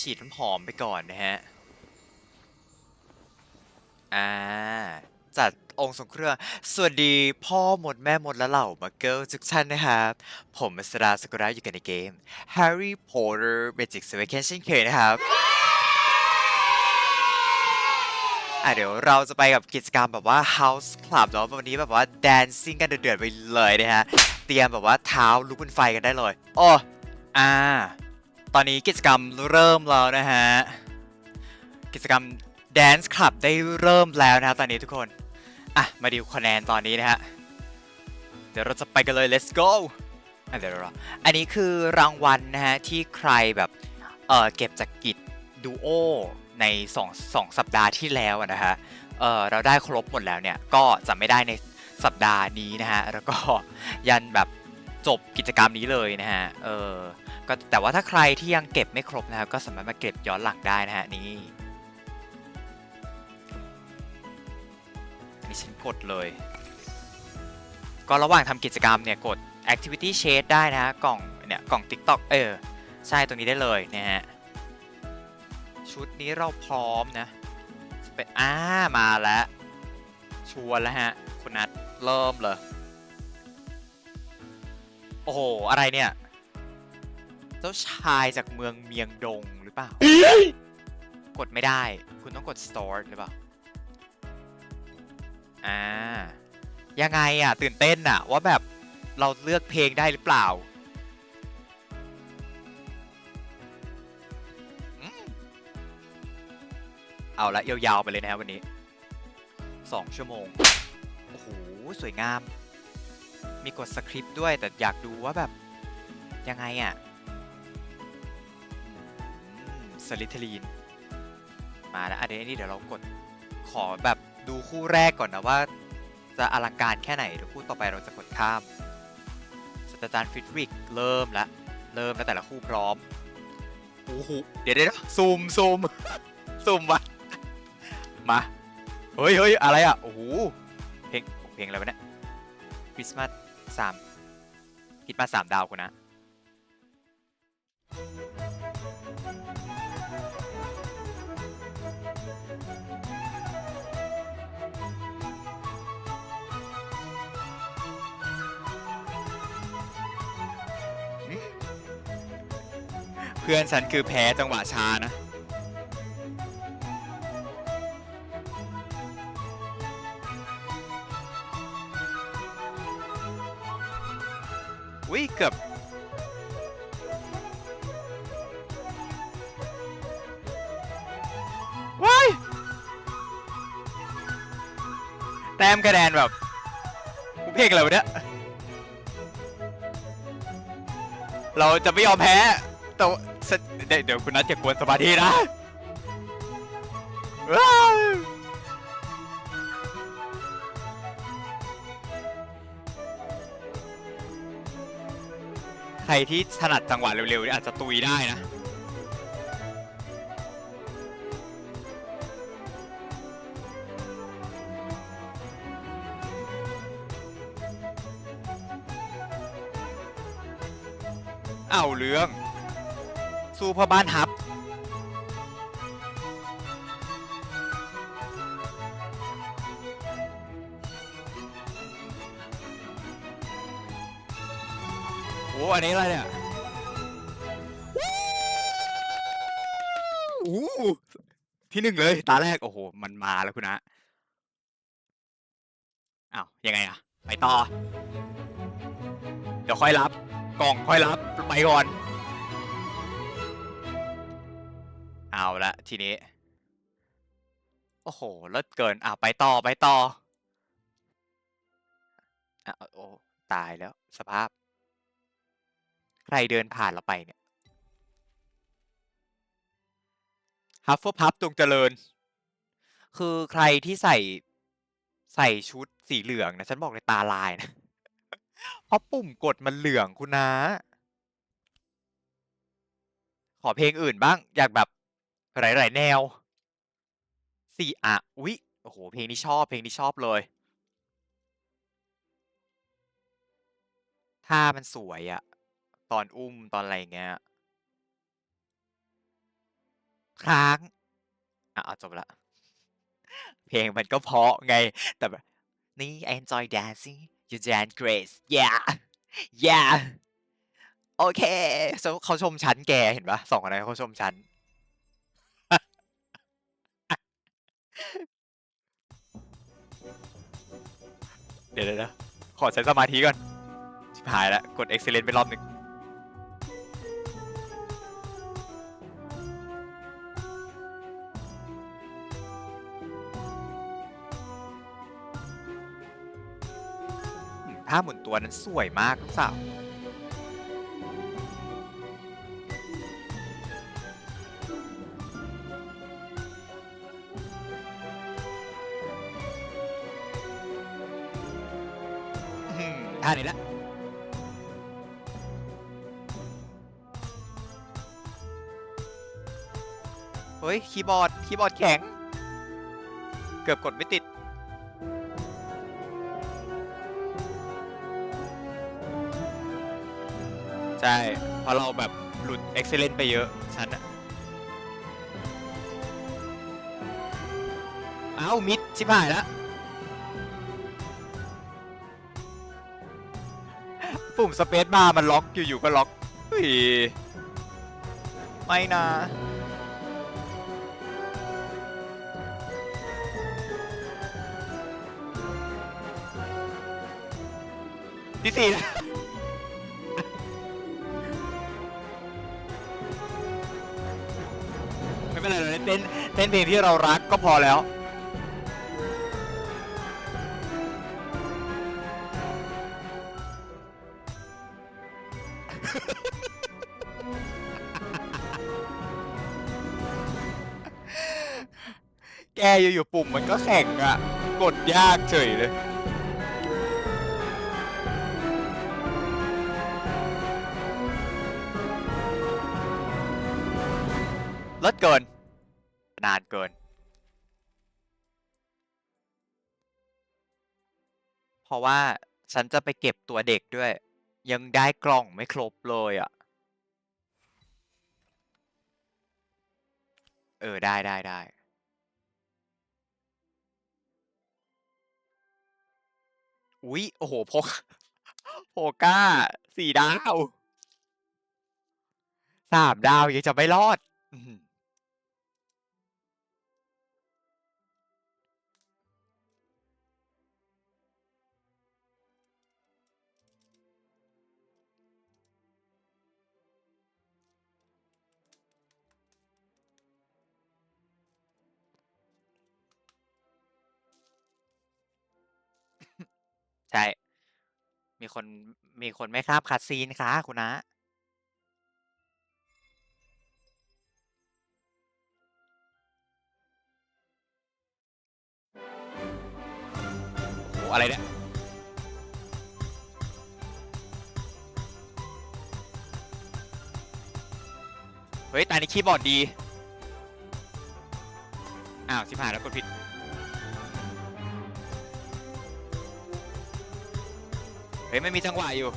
ฉีดน้ำหอมไปก่อนนะฮะ อ่า จัดองค์ทรงเครื่อง สวัสดีพ่อหมดแม่หมดและเหล่ามาเกิลทุกท่านนะครับ ผมมัสดาสกุระอยู่กันในเกม Harry Potter Magic s w a k e n เช่นเคยนะครับ อะเดี๋ยวเราจะไปกับกิจกรรมแบบว่า House Club เนาะวันนี้แบบว่า dancing กันเดือดๆไปเลยนะฮะ เตรียมแบบว่าเท้าลุกเป็นไฟกันได้เลย โอ้อ่า ตอนนี้กิจกรรมเริ่มแล้วนะฮะ กิจกรรม Dance Club ได้เริ่มแล้วนะครับตอนนี้ทุกคน อะ มาดูคะแนนตอนนี้นะฮะ เดี๋ยวเราจะไปกันเลย let's go อะเดี๋ยวรออันนี้คือรางวัลนะฮะ ที่ใครแบบเออเก็บจากกิจดูโอใน2 2สัปดาห์ที่แล้วนะฮะเออเราได้ครบหมดแล้วเนี่ย ก็จะไม่ได้ในสัปดาห์นี้นะฮะ แล้วก็ยันแบบ จบกิจกรรมนี้เลยนะฮะ เออก็แต่ว่าถ้าใครที่ยังเก็บไม่ครบนะครับก็สามารถมาเก็บย้อนหลังได้นะฮะนี่อันนี้ฉันกดเลย ก็ระหว่างทำกิจกรรมเนี่ยกด activity shade ได้นะฮะกล่องเนี่ยกล่อง TikTok เออ ใช่ตรงนี้ได้เลยนะฮะ ชุดนี้เราพร้อมนะเป็นอ่ามาแล้ว ชวนแล้วฮะ คุณนัทเริ่มเลย โอ้โห อะไรเนี่ย เจ้าชายจากเมืองเมียงดงหรือเปล่า กดไม่ได้ คุณต้องกด start หรือเปล่า อ่า ยังไงอะ ตื่นเต้นอะ ว่าแบบเราเลือกเพลงได้หรือเปล่าอืมเอาละยาวๆไปเลยนะครับวันนี้ 2 ชั่วโมง โอ้โห สวยงาม มีกดสคริปต์ด้วยแต่อยากดูว่าแบบ ยังไงอะสลิทลีน มาแล้วอันนี้เดี๋ยวเรากดขอแบบดูคู่แรกก่อนนะว่า จะอลังการแค่ไหนเดี๋ยวคู่ต่อไปเราจะกดข้ามศาสตราจารย์ฟิตริกเริ่มละเริ่มแล้วแต่ละคู่พร้อมโอ้โหเดี๋ยวเดี๋ยวซูมซูมซูมวะมาเฮ้ยเฮ้ยอะไรอะโอ้โหเพลงเพลงอะไรวะเนี่ย ริสต์มาสสามคริสต์มาสสามดาวกูนะ เพื่อนฉันคือแพ้จังหวะช้านะ แต้มคะแนนแบบกูเพลงอะไรวะเนี่ยเราจะไม่ยอมแพ้ แต่ว่าเดี๋ยวเดี๋ยวคุณนัทจะกวนสมาธินะว้าวใครที่ถนัดจังหวะเร็วๆนี่อาจจะตุยได้นะ เอาเรื่อง สู้พ่อบ้านฮับ โอ้อันนี้อะไรเนี่ยอู้ที่หนึ่งเลย ตาแรก โอ้โห มันมาแล้วคุณนะอ้าว ยังไงอะไปต่อ เดี๋ยวค่อยรับ กล่องค่อยรับไปก่อน เอาละทีนี้ โอ้โหเลิศเกินอะไปต่อไปต่ออะโอ้ตายแล้วสภาพ ใครเดินผ่านเราไปเนี่ยฮัฟเฟิลพับจงเจริญ คือใครที่ใส่ใส่ชุดสีเหลืองนะ ฉันบอกเลยตาลายนะ เพราะปุ่มกดมันเหลืองคุณนะ ขอเพลงอื่นบ้าง อยากแบบ หลาย ๆ แนวสี่อะอุ๊ยโอ้โห เพลงนี้ชอบ เพลงนี้ชอบเลยท่ามันสวยอะตอนอุ้มตอนอะไรเงี้ยค้างอะเอาจบละ เพลงมันก็เพาะไง แต่แบบนี่ enjoy dancing you dance great yeah yeah โอเคเขาชมชั้นแกเห็นปะสองอะไรเขาชมชั้นเดี๋ยวเดี๋ยวเดี๋ยวขอใช้สมาธิก่อน ชิบหายแล้ว กด excellent ไปรอบหนึ่ง อืมท่าหมุนตัวนั้นสวยมากลูกสาวอื้อหือท่านี้ละเฮ้ย คีย์บอร์ด คีย์บอร์ดแข็ง เกือบกดไม่ติด ราะเราแบบหลุด excellent ไปเยอะฉันอะเอ้ามิดชิบหายแล้วปุ่มสเปซบาร์มันล็อกอยู่ๆก็ล็อกเฮ้ยไม่นะที่สี่นะ เป็นไรเราเต้นเต้นเพลงที่เรารักก็พอแล้ว แกอยู่ๆปุ่มมันก็แข็งอะ กดยากเฉยเลยลดเกิน นานเกิน เพราะว่าฉันจะไปเก็บตัวเด็กด้วย ยังได้กล่องไม่ครบเลยอะ เออ ได้ได้ได้อุ๊ย โอ้โหพกโพก้าสี่ดาวสามดาวยังจะไม่รอด ใช่ มีคน มีคนไม่ข้ามคัดซีนคะคุณน้าโอ้โหอะไรเนี่ย เฮ้ย ตานี้คีย์บอร์ดดี อ้าวชิบหายแล้วกดผิด เฮ้ยไม่มีจังหวะอยู่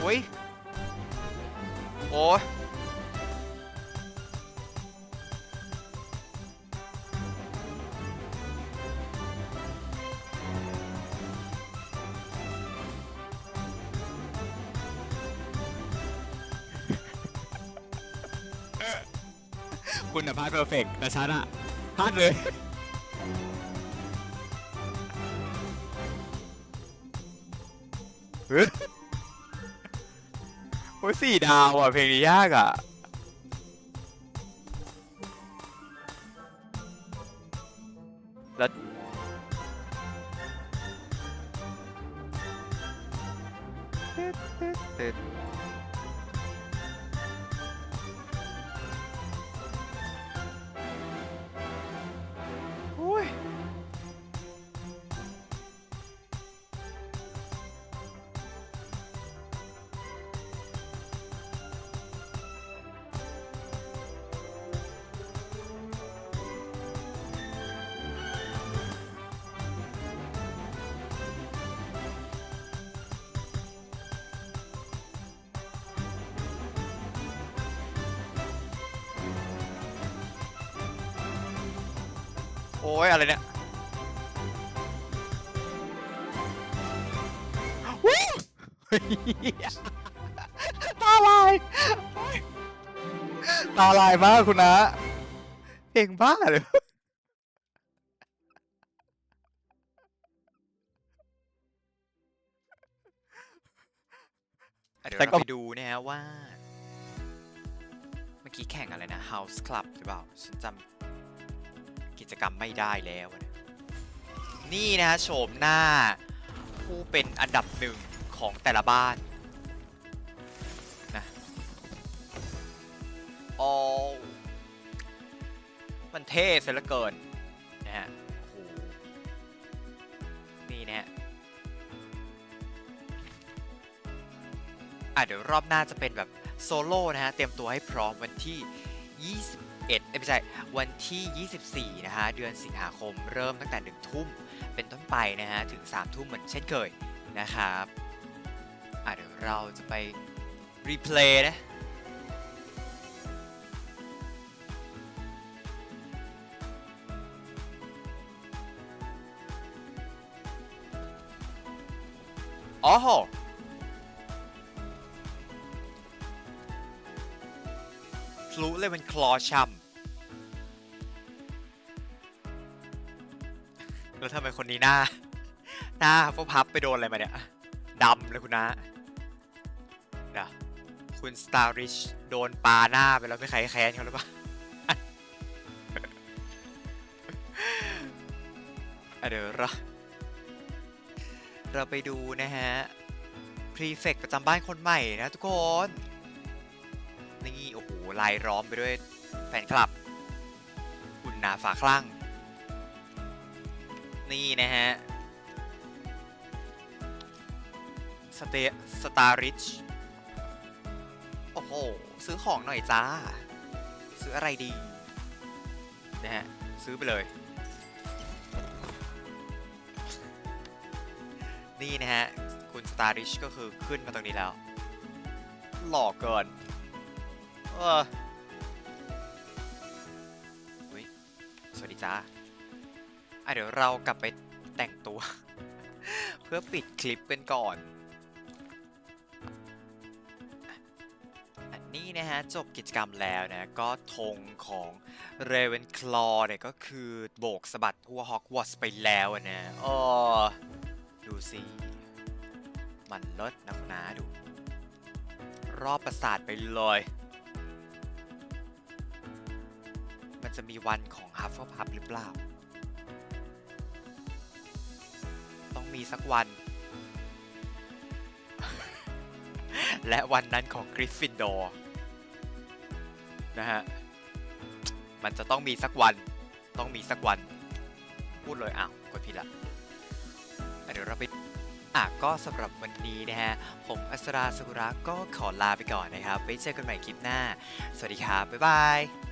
โอ้ย โอ้ คุณอะพลาดเพอร์เฟกแต่ฉันอะพลาดเลย เฮ้ยโอ้ยสี่ดาวอะ เพลงนี้ยากอะ โอ้ยอะไรเนี่ยวู้เฮ้ยตาลายตาลายมากคุณนะเพลงบ้าเลยอะเดี๋ยวแต่เราก็ไปดูนะฮะว่า เมื่อกี้แข่งอะไรนะ House Club หรือเปล่า ฉันจำกิ จกรรมไม่ได้แล้ว นี่นะฮะโฉมหน้าผู้เป็นอันดับหนึ่งของแต่ละบ้านนะโอ้มันเท่เสียเหลือเกินนะฮะโหนี่นะฮะอะเดี๋ยวรอบหน้าจะเป็นแบบโซโล่นะฮะ เตรียมตัวให้พร้อมวันที่21 เอ้ยไม่ใช่วันที่ 24 นะฮะ เดือนสิงหาคมเริ่มตั้งแต่ 1 ทุ่มเป็นต้นไปนะฮะ ถึง 3 ทุ่มเหมือนเช่นเคยนะครับอะเดี๋ยวเราจะไปรีเพลย์นะอ๋อโหพลุเลยเป็นคลอชัม ทำไมคนนี้หน้า หน้าพวกพับไปโดนอะไรมาเนี่ยดำเลยคุณนะเดี๋ยวคุณสตาร์ริชโดนปาหน้าไปแล้วไม่ใครแค้นเขาหรือเปล่าเดี๋ยวเราเราไปดูนะฮะพรีเฟกประจำบ้านคนใหม่นะทุกคน นี่ โอ้โหลายล้อมไปด้วยแฟนคลับ คุณนาฝาคลั่ง นี่นะฮะสเตสตาริชโอ้โห ซื้อของหน่อยจ้า ซื้ออะไรดี นะฮะ ซื้อไปเลย นี่นะฮะ คุณสตาริชก็คือขึ้นมาตรงนี้แล้ว หล่อเกิน เออสวัสดีจ้า เดี๋ยวเรากลับไปแต่งตัว เพื่อปิดคลิปเป็นก่อนอันนี้นะฮะ จบกิจกรรมแล้วนะ ก็ธงของ Ravenclaw เนี่ยก็คือโบกสะบัดทั่วฮอกวอตส์ไปแล้วนะอ๋อดูสิ มันลิศนะคุณนาดู รอบประสาทไปเลยมันจะมีวันของ Hufflepuff หรือเปล่า มีสักวัน และวันนั้นของกริฟฟินดอร์นะฮะ มันจะต้องมีสักวัน ต้องมีสักวัน พูดเลยอ้าวกดผิดละเดี๋ยวเราไปอะก็สำหรับวันนี้นะฮะ ผมอัสราสุระก็ขอลาไปก่อนนะครับ ไว้เจอกันใหม่คลิปหน้า สวัสดีครับ บ๊ายบาย